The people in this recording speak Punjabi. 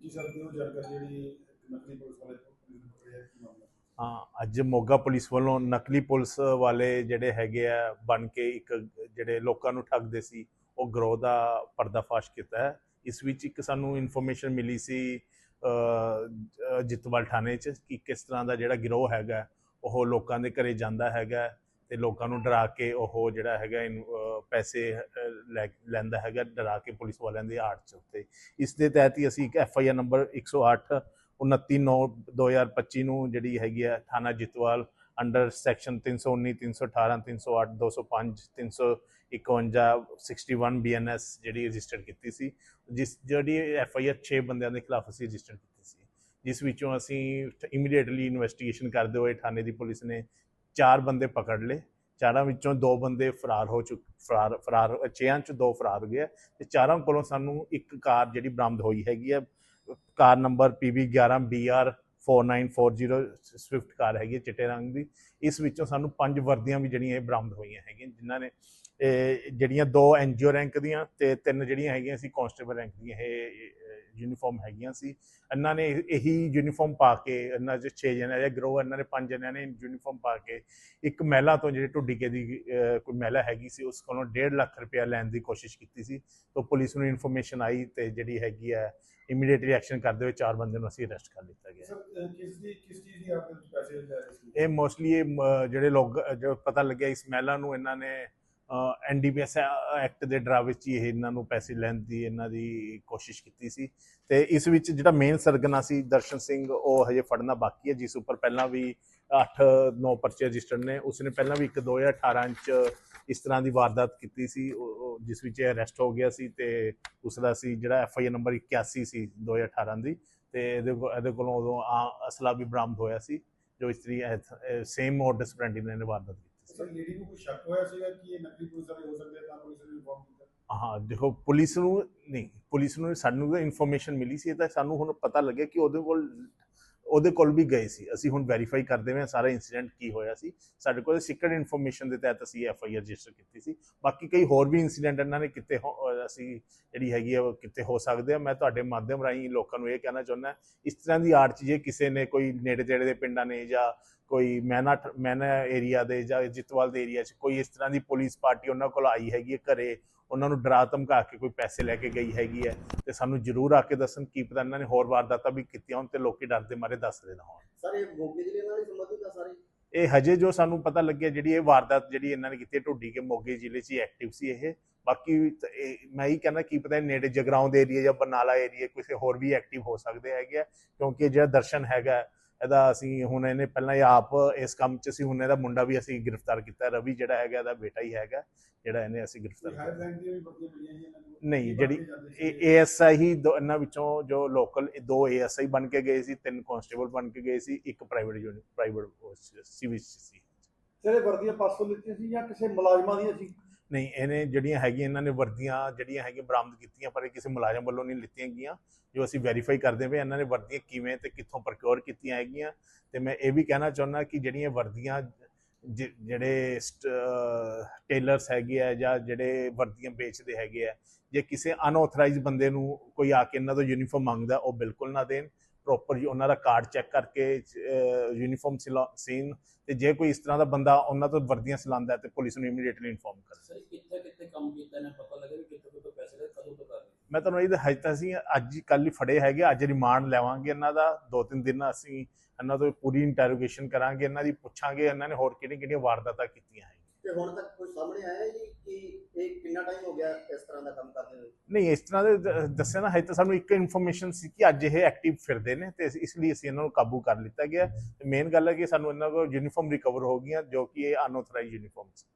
ਕੀ ਸਕਦੇ ਹੋ ਜਾਣਕਾਰੀ ਜਿਹੜੀ ਨਕਲੀ ਪੁਲਿਸ ਵਾਲੇ ਪਕੜਿਆ ਕੀ ਮਾਮਲਾ? ਹਾਂ, ਅੱਜ ਮੋਗਾ ਪੁਲਿਸ ਵੱਲੋਂ ਨਕਲੀ ਪੁਲਿਸ ਵਾਲੇ ਜਿਹੜੇ ਹੈਗੇ ਆ, ਬਣ ਕੇ ਇੱਕ ਜਿਹੜੇ ਲੋਕਾਂ ਨੂੰ ਠੱਗਦੇ ਸੀ, ਉਹ ਗਰੋਹ ਦਾ ਪਰਦਾਫਾਸ਼ ਕੀਤਾ ਹੈ। ਇਸ ਵਿੱਚ ਇੱਕ ਸਾਨੂੰ ਇਨਫੋਰਮੇਸ਼ਨ ਮਿਲੀ ਸੀ ਜਿੱਤਵਾਲ ਥਾਣੇ 'ਚ ਕਿ ਕਿਸ ਤਰ੍ਹਾਂ ਦਾ ਜਿਹੜਾ ਗਿਰੋਹ ਹੈਗਾ, ਉਹ ਲੋਕਾਂ ਦੇ ਘਰੇ ਜਾਂਦਾ ਹੈਗਾ। ਤੇ ਲੋਕਾਂ ਨੂੰ ਡਰਾ ਕੇ ਉਹ ਜਿਹੜਾ ਹੈਗਾ ਇਨ- ਪੈਸੇ ਲੈ, ਲੈਂਦਾ ਹੈਗਾ, ਡਰਾ ਕੇ ਪੁਲਿਸ ਵਾਲਿਆਂ ਦੀ ਆੜ 'ਚ ਉੱਤੇ। ਇਸ ਦੇ ਤਹਿਤ ਹੀ ਅਸੀਂ ਇੱਕ ਐਫ ਆਈ ਆਰ ਨੰਬਰ 108 29/9/2025 ਨੂੰ ਜਿਹੜੀ ਹੈਗੀ ਹੈ ਥਾਣਾ ਜਿਤਵਾਲ ਅੰਡਰ ਸੈਕਸ਼ਨ 319 318 308 205 351 61 ਬੀਐਨਐਸ ਜਿਹੜੀ ਰਜਿਸਟਰ ਕੀਤੀ ਸੀ, ਜਿਸ ਜਿਹੜੀ ਐਫ ਆਈ ਆਰ 6 ਬੰਦਿਆਂ ਦੇ ਖਿਲਾਫ ਅਸੀਂ ਰਜਿਸਟਰ ਕੀਤੀ ਸੀ। ਜਿਸ ਵਿੱਚੋਂ ਅਸੀਂ ਇਮੀਡੀਏਟਲੀ ਇਨਵੈਸਟੀਗੇਸ਼ਨ ਕਰਦੇ ਹੋਏ ਥਾਣੇ ਦੀ ਪੁਲਿਸ ਨੇ ਚਾਰ ਬੰਦੇ ਪਕੜ ਲਏ, ਚਾਰਾਂ ਵਿੱਚੋਂ ਦੋ ਬੰਦੇ ਫਰਾਰ ਹੋ ਚੁੱਕ, ਫਰਾਰ ਫਰਾਰ ਛੇਆਂ ਚ ਦੋ ਫਰਾਰ ਹੋ ਗਏ ਆ ਤੇ ਚਾਰਾਂ ਕੋਲੋਂ ਸਾਨੂੰ ਇੱਕ ਕਾਰ ਜਿਹੜੀ ਬਰਾਮਦ ਹੋਈ ਹੈਗੀ ਹੈ car number PB11BR 4940 Swift car ਹੈਗੀ ਹੈ ਚਿੱਟੇ ਰੰਗ ਦੀ। ਇਸ ਵਿੱਚੋਂ ਸਾਨੂੰ ਪੰਜ ਵਰਦੀਆਂ ਵੀ ਜਿਹੜੀਆਂ ਇਹ ਬਰਾਮਦ ਹੋਈਆਂ ਹੈਗੀਆਂ, ਜਿਨ੍ਹਾਂ ਨੇ, ਇਹ ਜਿਹੜੀਆਂ ਦੋ ਐਨਜੀਓ ਰੈਂਕ ਦੀਆਂ ਤੇ ਤਿੰਨ ਜਿਹੜੀਆਂ ਹੈਗੀਆਂ ਸੀ ਕਾਂਸਟੇਬਲ ਰੈਂਕ ਦੀਆਂ ਇਹ ਯੂਨੀਫਾਰਮ ਹੈਗੀਆਂ ਸੀ। ਇਹਨਾਂ ਨੇ ਇਹੀ ਯੂਨੀਫਾਰਮ ਪਾ ਕੇ ਇਹਨਾਂ ਦੇ 6 ਜਣੇ ਜਾਂ ਗਰੋਹ ਇਹਨਾਂ ਨੇ ਪੰਜ ਜਣਿਆਂ ਨੇ ਯੂਨੀਫਾਰਮ ਪਾ ਕੇ ਇੱਕ ਮਹਿਲਾ ਤੋਂ ਜਿਹੜੀ ਢੁੱਡੀਕੇ ਦੀ ਕੋਈ ਮਹਿਲਾ ਹੈਗੀ ਸੀ ਉਸ ਕੋਲੋਂ 1.5 ਲੱਖ ਰੁਪਇਆ ਲੈਣ ਦੀ ਕੋਸ਼ਿਸ਼ ਕੀਤੀ ਸੀ। ਤਾਂ ਪੁਲਿਸ ਨੂੰ ਇਨਫੋਰਮੇਸ਼ਨ ਆਈ ਤੇ ਜਿਹੜੀ ਹੈਗੀ ਹੈ ਇਮੀਡੀਏਟਲੀ ਐਕਸ਼ਨ ਕਰਦੇ ਹੋਏ ਚਾਰ ਬੰਦੇ ਨੂੰ ਅਸੀਂ ਅਰੈਸਟ ਕਰ ਲਿੱਤਾ ਗਿਆ। ਸਰ ਕਿਸ ਦੀ ਕਿਸ ਚੀਜ਼ ਦੀ ਆਪ ਪੈਸੇ ਲੈ ਰਹੇ ਸੀ? ਇਹ ਮੋਸਟਲੀ ਇਹ ਜਿਹੜੇ ਲੋਕ ਜੋ ਪਤਾ ਲੱਗਿਆ ਇਸ ਮਹਿਲਾ ਨੂੰ ਇਹਨਾਂ ਨੇ ਐਨਡੀਪੀਐਸ ਐਕਟ ਦੇ ਡਰਾ ਵਿੱਚ ਹੀ ਇਹ ਇਹਨਾਂ ਨੂੰ ਪੈਸੇ ਲੈਣ ਦੀ ਇਹਨਾਂ ਦੀ ਕੋਸ਼ਿਸ਼ ਕੀਤੀ ਸੀ। ਤੇ ਇਸ ਵਿੱਚ ਜਿਹੜਾ ਮੇਨ ਸਰਗਨਾ ਸੀ, ਦਰਸ਼ਨ ਸਿੰਘ, ਉਹ ਹਜੇ ਫੜਨਾ ਬਾਕੀ ਹੈ, ਜਿਸ ਉੱਪਰ ਪਹਿਲਾਂ ਵੀ 8-9 ਪਰਚੇ ਰਜਿਸਟਰਡ ਨੇ। ਉਸਨੇ ਪਹਿਲਾਂ ਵੀ ਇੱਕ 2018 ਚ ਇਸ ਤਰ੍ਹਾਂ ਦੀ ਵਾਰਦਾਤ ਕੀਤੀ ਸੀ, ਉਹ- ਜਿਸ ਵਿੱਚ ਇਹ ਅਰੈਸਟ ਹੋ ਗਿਆ ਸੀ ਤੇ ਉਸ ਦਾ ਸੀ ਜਿਹੜਾ ਐਫ ਆਈ ਆਰ ਨੰਬਰ 81 ਸੀ 2018 ਦੀ। ਤੇ ਇਹਦੇ ਕੋ- ਇਹਦੇ ਕੋਲੋਂ ਉਦੋਂ ਆ- ਅਸਲਾ ਵੀ ਬਰਾਮਦ ਹੋਇਆ ਸੀ, ਜੋ ਇਸਤਰੀ ਤਰੀ ਸੇਮ ਮੋਡਸ ਪ੍ਰੈਂਡੀ ਨੇ ਵਾਰਦਾਤ ਕੀਤੀ। ਸਰ, ਲੇਡੀ ਨੂੰ ਕੋਈ ਸ਼ੱਕ ਹੋਇਆ ਸੀਗਾ ਕਿ ਇਹ ਨਕਲੀ ਪੁਲਿਸ ਵਾਲੇ ਹੋ ਸਕਦੇ ਆ, ਤਾਂ ਪੁਲਿਸ ਨੇ ਇਨਫੋਰਮ ਕੀਤਾ? ਹਾਂ, ਦੇਖੋ, ਪੁਲਿਸ ਨੂੰ ਨਹੀਂ, ਪੁਲਿਸ ਨੂੰ ਸਾਨੂੰ ਤਾਂ ਇਨਫੋਰਮੇਸ਼ਨ ਮਿਲੀ ਸੀ ਤਾਂ ਸਾਨੂੰ ਹੁਣ ਪਤਾ ਲੱਗਿਆ ਕਿ ਉਹਦੇ ਕੋਲ ਉਹਦੇ ਕੋਲ ਵੀ ਗਏ ਸੀ। ਅਸੀਂ ਹੁਣ ਵੈਰੀਫਾਈ ਕਰਦੇ ਹਾਂ ਸਾਰਾ ਇਨਸੀਡੈਂਟ ਕੀ ਹੋਇਆ ਸੀ। ਸਾਡੇ ਕੋਲ ਸੀਕ੍ਰੀਟ ਇਨਫੋਰਮੇਸ਼ਨ ਦੇ ਤਹਿਤ ਅਸੀਂ ਐਫ ਆਈ ਆਰ ਰਜਿਸਟਰ ਕੀਤੀ ਸੀ। ਬਾਕੀ ਕਈ ਹੋਰ ਵੀ ਇਨਸੀਡੈਂਟ ਇਹਨਾਂ ਨੇ ਕਿਤੇ ਅਸੀਂ ਜਿਹੜੀ ਹੈਗੀ ਆ ਕਿਤੇ ਹੋ ਸਕਦੇ ਆ। ਮੈਂ ਤੁਹਾਡੇ ਮਾਧਿਅਮ ਰਾਹੀਂ ਲੋਕਾਂ ਨੂੰ ਇਹ ਕਹਿਣਾ ਚਾਹੁੰਦਾ, ਇਸ ਤਰ੍ਹਾਂ ਦੀ ਆਰਟ 'ਚ ਜੇ ਕਿਸੇ ਨੇ ਕੋਈ ਨੇੜੇ ਤੇੜੇ ਦੇ ਪਿੰਡਾਂ ਨੇ ਜਾਂ ਕੋਈ ਮੈਨਾ ਮੈਨਾ ਏਰੀਆ ਦੇ ਜਾਂ ਜਿੱਤਵਾਲ ਦੇ ਏਰੀਆ 'ਚ ਕੋਈ ਇਸ ਤਰ੍ਹਾਂ ਦੀ ਪੁਲਿਸ ਪਾਰਟੀ ਉਹਨਾਂ ਕੋਲ ਆਈ ਹੈਗੀ ਹੈ ਘਰੇ ਉਹਨਾਂ ਨੂੰ ਡਰਾ ਧਮਕਾ ਕੇ ਕੋਈ ਪੈਸੇ ਲੈ ਕੇ ਗਈ ਹੈਗੀ ਹੈ ਤੇ ਸਾਨੂੰ ਜ਼ਰੂਰ ਆ ਕੇ ਦੱਸਣ ਕੀ ਪਤਾ ਇਹਨਾਂ ਨੇ ਹੋਰ ਵਾਰਦਾਤਾਂ ਵੀ ਕੀਤੀਆਂ ਹੋਣ ਤੇ ਲੋਕੀ ਡਰਦੇ ਮਾਰੇ ਦੱਸਦੇ ਨਾ ਹੋਣ। ਸਰ ਇਹ ਮੋਗੇ ਜ਼ਿਲ੍ਹੇ ਨਾਲ ਹੀ ਸੰਬੰਧਿਤ ਆ ਸਾਰੇ? ਇਹ ਹਜੇ ਜੋ ਸਾਨੂੰ ਪਤਾ ਲੱਗਿਆ ਜਿਹੜੀ ਇਹ ਵਾਰਦਾਤ ਜਿਹੜੀ ਇਹਨਾਂ ਨੇ ਕੀਤੀ ਢੁੱਡੀ ਕੇ ਮੋਗੇ ਜ਼ਿਲ੍ਹੇ 'ਚ ਐਕਟਿਵ ਸੀ ਇਹ। ਬਾਕੀ ਮੈਂ ਹੀ ਕਹਿੰਦਾ ਕੀ ਪਤਾ ਨੇੜੇ ਜਗਰਾਉਂ ਦੇ ਏਰੀਆ ਜਾਂ ਬਰਨਾਲਾ ਏਰੀਆ ਕਿਸੇ ਹੋਰ ਵੀ ਐਕਟਿਵ ਹੋ ਸਕਦੇ ਹੈਗੇ ਕਿਉਂਕਿ ਜਿਹੜਾ ਦਰਸ਼ਨ ਹੈਗਾ ਇਹਦਾ ਅਸੀਂ ਹੁਣ ਇਹਨੇ ਪਹਿਲਾਂ ਹੀ ਆਪ ਇਸ ਕੰਮ 'ਚ ਸੀ ਹੁਣ ਇਹਦਾ ਮੁੰਡਾ ਵੀ ਅਸੀਂ ਗ੍ਰਿਫਤਾਰ ਕੀਤਾ ਰਵੀ ਜਿਹੜਾ ਹੈਗਾ ਇਹਦਾ ਬੇਟਾ ਹੀ ਹੈਗਾ ਜਿਹੜਾ ਇਹਨੇ ਅਸੀਂ ਗ੍ਰਿਫਤਾਰ ਕੀਤਾ। ਨਹੀਂ, ਜਿਹੜੀ ਏਐਸਆਈ ਦੋ ਇਹਨਾਂ ਵਿੱਚੋਂ ਜੋ ਲੋਕਲ ਦੋ ਏਐਸਆਈ ਬਣ ਕੇ ਗਏ ਸੀ ਤਿੰਨ ਕਾਂਸਟੇਬਲ ਬਣ ਕੇ ਗਏ ਸੀ ਇੱਕ ਪ੍ਰਾਈਵੇਟ ਯੂਨਿਟ ਪ੍ਰਾਈਵੇਟ ਸਿਵਲ ਸੀ ਸਰ ਇਹ ਵਰਦੀਆਂ ਪਾਸੋਂ ਲਿੱਤੀਆਂ ਸੀ ਜਾਂ ਕਿਸੇ ਮੁਲਾਜ਼ਮਾਂ ਦੀਆਂ ਸੀ? ਨਹੀਂ, ਇਹਨੇ ਜਿਹੜੀਆਂ ਹੈਗੀਆਂ, ਇਹਨਾਂ ਨੇ ਵਰਦੀਆਂ ਜਿਹੜੀਆਂ ਹੈਗੀਆਂ ਬਰਾਮਦ ਕੀਤੀਆਂ, ਪਰ ਇਹ ਕਿਸੇ ਮੁਲਾਜ਼ਮ ਵੱਲੋਂ ਨਹੀਂ ਲਿੱਤੀਆਂ ਗਈਆਂ। ਜੋ ਅਸੀਂ ਵੈਰੀਫਾਈ ਕਰਦੇ ਪਏ, ਇਹਨਾਂ ਨੇ ਵਰਦੀਆਂ ਕਿਵੇਂ ਤੇ ਕਿੱਥੋਂ ਪ੍ਰੋਕਿਉਰ ਕੀਤੀਆਂ ਹੈਗੀਆਂ। ਤੇ ਮੈਂ ਇਹ ਵੀ ਕਹਿਣਾ ਚਾਹੁੰਦਾ ਕਿ ਜਿਹੜੀਆਂ ਵਰਦੀਆਂ ਜਿ- ਜਿਹੜੇ ਟੇਲਰਸ ਹੈਗੇ ਆ ਜਾਂ ਜਿਹੜੇ ਵਰਦੀਆਂ ਵੇਚਦੇ ਹੈਗੇ ਆ, ਜੇ ਕਿਸੇ ਅਨਆਥੋਰਾਈਜ਼ਡ ਬੰਦੇ ਨੂੰ ਕੋਈ ਆ ਕੇ ਇਹਨਾਂ ਤੋਂ ਯੂਨੀਫਾਰਮ ਮੰਗਦਾ, ਉਹ ਬਿਲਕੁਲ ਨਾ ਦੇਣ। ਪ੍ਰੋਪਰ ਉਹਨਾਂ ਦਾ ਕਾਰਡ ਚੈੱਕ ਕਰਕੇ ਯੂਨੀਫਾਰਮ ਸੀਨ ਤੇ ਜੇ ਕੋਈ ਇਸ ਤਰ੍ਹਾਂ ਦਾ ਬੰਦਾ ਉਹਨਾਂ ਤੋਂ ਵਰਦੀਆਂ ਸਿਲਾਉਂਦਾ ਤੇ ਪੁਲਿਸ ਨੂੰ ਇਮੀਡੀਏਟਲੀ ਇਨਫੋਰਮ ਕਰ। ਸਰ ਕਿੱਥੇ ਕਿੱਥੇ ਕੰਮ ਕੀਤਾ ਨੇ? ਪਤਾ ਲੱਗਾ ਵੀ ਕਿੱਥੇ ਕਿੱਥੇ ਪੈਸੇ ਲਏ ਕਦੋਂ ਤੋਂ ਕਰ ਰਹੇ ਮੈਂ ਤੁਹਾਨੂੰ ਇਹ ਹਜੇ ਤਾਂ ਅਸੀਂ ਅੱਜ ਹੀ ਕੱਲ ਹੀ ਫੜੇ ਹੈਗੇ ਅੱਜ ਰਿਮਾਂਡ ਲੈਵਾਂਗੇ ਇਹਨਾਂ ਦਾ ਦੋ ਤਿੰਨ ਦਿਨ ਅਸੀਂ ਇਹਨਾਂ ਤੋਂ ਪੂਰੀ ਇੰਟਰੋਗੇਸ਼ਨ ਕਰਾਂਗੇ ਇਹਨਾਂ ਦੀ ਪੁੱਛਾਂਗੇ ਇਹਨਾਂ ਨੇ ਹੋਰ ਕਿਹੜੀਆਂ ਕਿਹੜੀਆਂ ਵਾਰਦਾਤਾਂ ਕੀਤੀਆਂ ਹੈ ਤੇ ਹੁਣ ਤੱਕ ਕੋਈ ਸਾਹਮਣੇ ਆਇਆ ਜੀ ਕਿ ਇਹ ਕਿੰਨਾ ਟਾਈਮ ਹੋ ਗਿਆ ਇਸ ਤਰ੍ਹਾਂ ਦਾ ਕੰਮ ਕਰਦੇ ਹੋਏ? ਨਹੀਂ, ਇਸ ਤਰ੍ਹਾਂ ਦੇ ਦ- ਦੱਸਿਆ ਨਾ, ਹਜੇ ਤਾਂ ਸਾਨੂੰ ਇੱਕ ਇਨਫੋਰਮੇਸ਼ਨ ਸੀ ਕਿ ਅੱਜ ਇਹ ਐਕਟਿਵ ਫਿਰਦੇ ਨੇ ਤੇ ਇਸ- ਇਸ ਲਈ ਅਸੀਂ ਇਹਨਾਂ ਨੂੰ ਕਾਬੂ ਕਰ ਲਿੱਤਾ ਗਿਆ। ਤੇ ਮੇਨ ਗੱਲ ਹੈ ਕਿ ਸਾਨੂੰ ਇਹਨਾਂ ਕੋਲ ਯੂਨੀਫਾਰਮ ਰਿਕਵਰ ਹੋ ਗਈਆਂ, ਜੋ ਕਿ ਇਹ ਅਨਆਥੋਰਾਈਜ਼ਡ ਯੂਨੀਫਾਰਮ ਸੀ